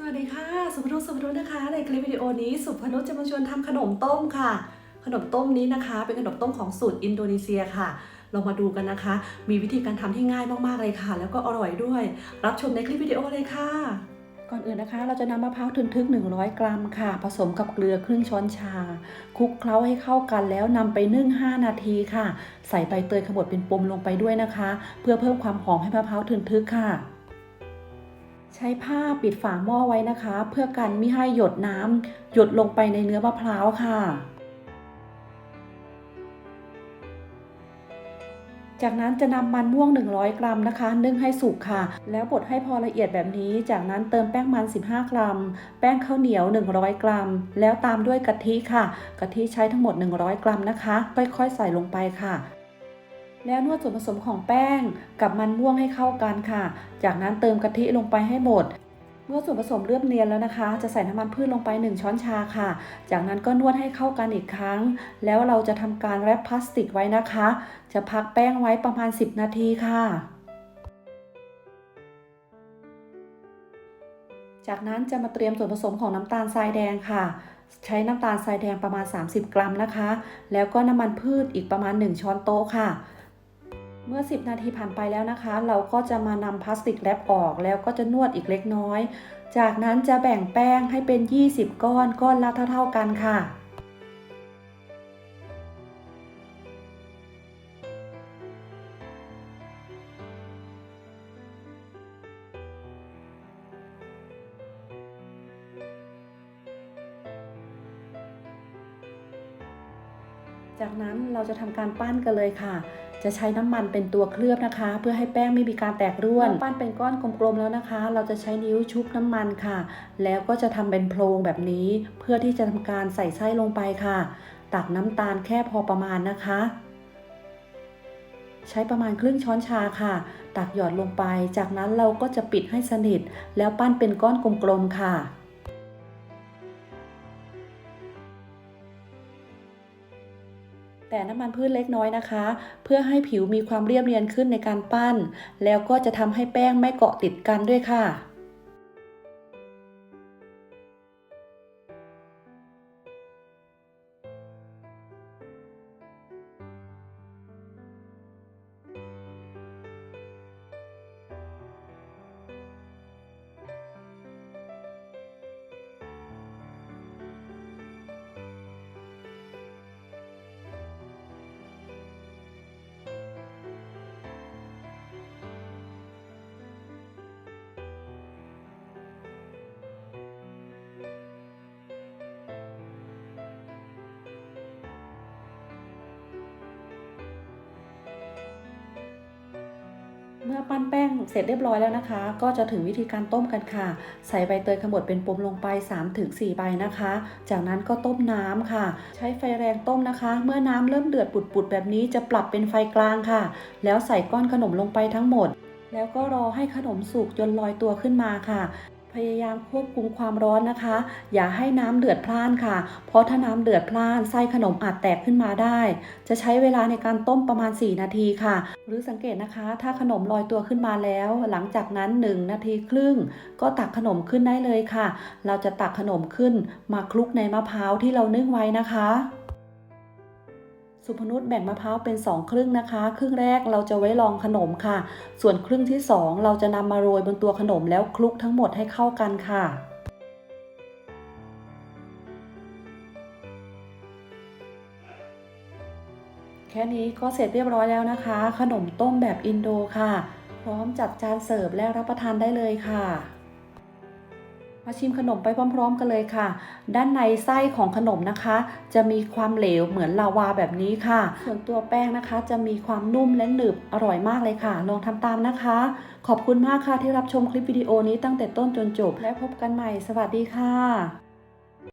สวัสดีค่ะ สุพนุสุพนุนะคะ ในคลิปวิดีโอนี้สุพนุจะมาชวนทำขนมต้มค่ะ ขนมต้มนี้นะคะ เป็นขนมต้มของสูตรอินโดนีเซียค่ะ เรามาดูกันนะคะ มีวิธีการทำที่ง่ายมากๆเลยค่ะ แล้วก็อร่อยด้วย รับชมในคลิปวิดีโอเลยค่ะ ก่อนอื่นนะคะ เราจะนำมะพร้าวทึนทึก100 กรัมค่ะ ผสมกับเกลือครึ่งช้อนชา คลุกเคล้าให้เข้ากันแล้วนำไปนึ่ง 5 นาทีค่ะ ใส่ใบเตยขบดเป็นปมลงไปด้วยนะคะ เพื่อเพิ่มความหอมให้มะพร้าวทึนทึกค่ะ ใช้ผ้าปิดฝาหม้อไว้นะคะ เพื่อกันไม่ให้หยดน้ำหยดลงไปในเนื้อมะพร้าวค่ะ จากนั้นจะนำมันม่วง 100 กรัมนะคะ นึ่งให้สุกค่ะ แล้วบดให้พอละเอียดแบบนี้ จากนั้นเติมแป้งมัน 15 กรัม แป้งข้าวเหนียว 100 กรัม แล้วตามด้วยกะทิค่ะ กะทิใช้ทั้งหมด 100 กรัมนะคะ ค่อยๆใส่ลงไปค่ะ แล้วนวดส่วนผสมของแป้งกับมันม่วงให้เข้ากันค่ะ จากนั้นเติมกะทิลงไปให้หมด เมื่อส่วนผสมเริ่มเนียนแล้วนะคะ จะใส่น้ำมันพืชลงไป 1 ช้อนชาค่ะ จากนั้นก็นวดให้เข้ากันอีกครั้ง แล้วเราจะทำการแรปพลาสติกไว้นะคะ จะพักแป้งไว้ประมาณ 10 นาทีค่ะจากนั้นจะมาเตรียมส่วนผสมของน้ำตาลทรายแดงค่ะ ใช้น้ำตาลทรายแดงประมาณ 30 กรัมนะคะ แล้วก็น้ำมันพืชอีกประมาณ 1 ช้อนโต๊ะค่ะ เมื่อ 10 นาทีผ่านไปแล้วนะคะ เราก็จะมานำพลาสติกแรปออกแล้วก็จะนวดอีกเล็กน้อย จากนั้นจะแบ่งแป้งให้เป็น 20 ก้อนก้อนละเท่าๆกันค่ะจากนั้นเราจะทำการปั้นกันเลยค่ะ จะใช้น้ำมันเป็นตัวเคลือบนะคะ เพื่อให้แป้งไม่มีการแตกร่วนปั้นเป็นก้อนกลมๆแล้วนะคะ เราจะใช้นิ้วชุบน้ำมันค่ะ แล้วก็จะทำเป็นโพรงแบบนี้ เพื่อที่จะทำการใส่ไส้ลงไปค่ะ ตักน้ำตาลแค่พอประมาณนะคะ ใช้ประมาณครึ่งช้อนชาค่ะ ตักหยอดลงไป จากนั้นเราก็จะปิดให้สนิท แล้วปั้นเป็นก้อนกลมๆค่ะ แต่น้ำมันพืชเล็กน้อยนะคะ เพื่อให้ผิวมีความเรียบเนียนขึ้นในการปั้น แล้วก็จะทำให้แป้งไม่เกาะติดกันด้วยค่ะ เมื่อปั้นแป้งเสร็จเรียบร้อยแล้วนะคะ ก็จะถึงวิธีการต้มกันค่ะ ใส่ใบเตยขมวดเป็นปมลงไป 3-4 ใบนะคะ จากนั้นก็ต้มน้ำค่ะ ใช้ไฟแรงต้มนะคะ เมื่อน้ำเริ่มเดือดปุดๆแบบนี้จะปรับเป็นไฟกลางค่ะ แล้วใส่ก้อนขนมลงไปทั้งหมด แล้วก็รอให้ขนมสุกจนลอยตัวขึ้นมาค่ะ พยายามควบคุมความร้อนนะคะ อย่าให้น้ำเดือดพล่านค่ะ เพราะถ้าน้ำเดือดพล่านไส้ขนมอาจแตกขึ้นมาได้ จะใช้เวลาในการต้มประมาณ 4 นาทีค่ะ หรือสังเกตนะคะ ถ้าขนมลอยตัวขึ้นมาแล้ว หลังจากนั้น 1 นาทีครึ่ง ก็ตักขนมขึ้นได้เลยค่ะ เราจะตักขนมขึ้นมาคลุกในมะพร้าวที่เรานึ่งไว้นะคะ สุพนุชแบ่งมะพร้าวเป็น 2 ครึ่งนะคะ ครึ่งแรกเราจะไว้รองขนมค่ะ ส่วนครึ่งที่ 2 เราจะนำมาโรยบนตัวขนมแล้วคลุกทั้งหมดให้เข้ากันค่ะแค่นี้ก็เสร็จเรียบร้อยแล้วนะคะ ขนมต้มแบบอินโดค่ะ พร้อมจัดจานเสิร์ฟและรับประทานได้เลยค่ะ มาชิมขนมไปพร้อม ๆ กันเลยค่ะ ด้านในไส้ของขนมนะคะ จะมีความเหลวเหมือนลาวาแบบนี้ค่ะ ส่วนตัวแป้งนะคะ จะมีความนุ่มและหนึบอร่อยมากเลยค่ะ ลองทำตามนะคะ ขอบคุณมากค่ะที่รับชมคลิปวิดีโอนี้ตั้งแต่ต้นจนจบ และพบกันใหม่ สวัสดีค่ะ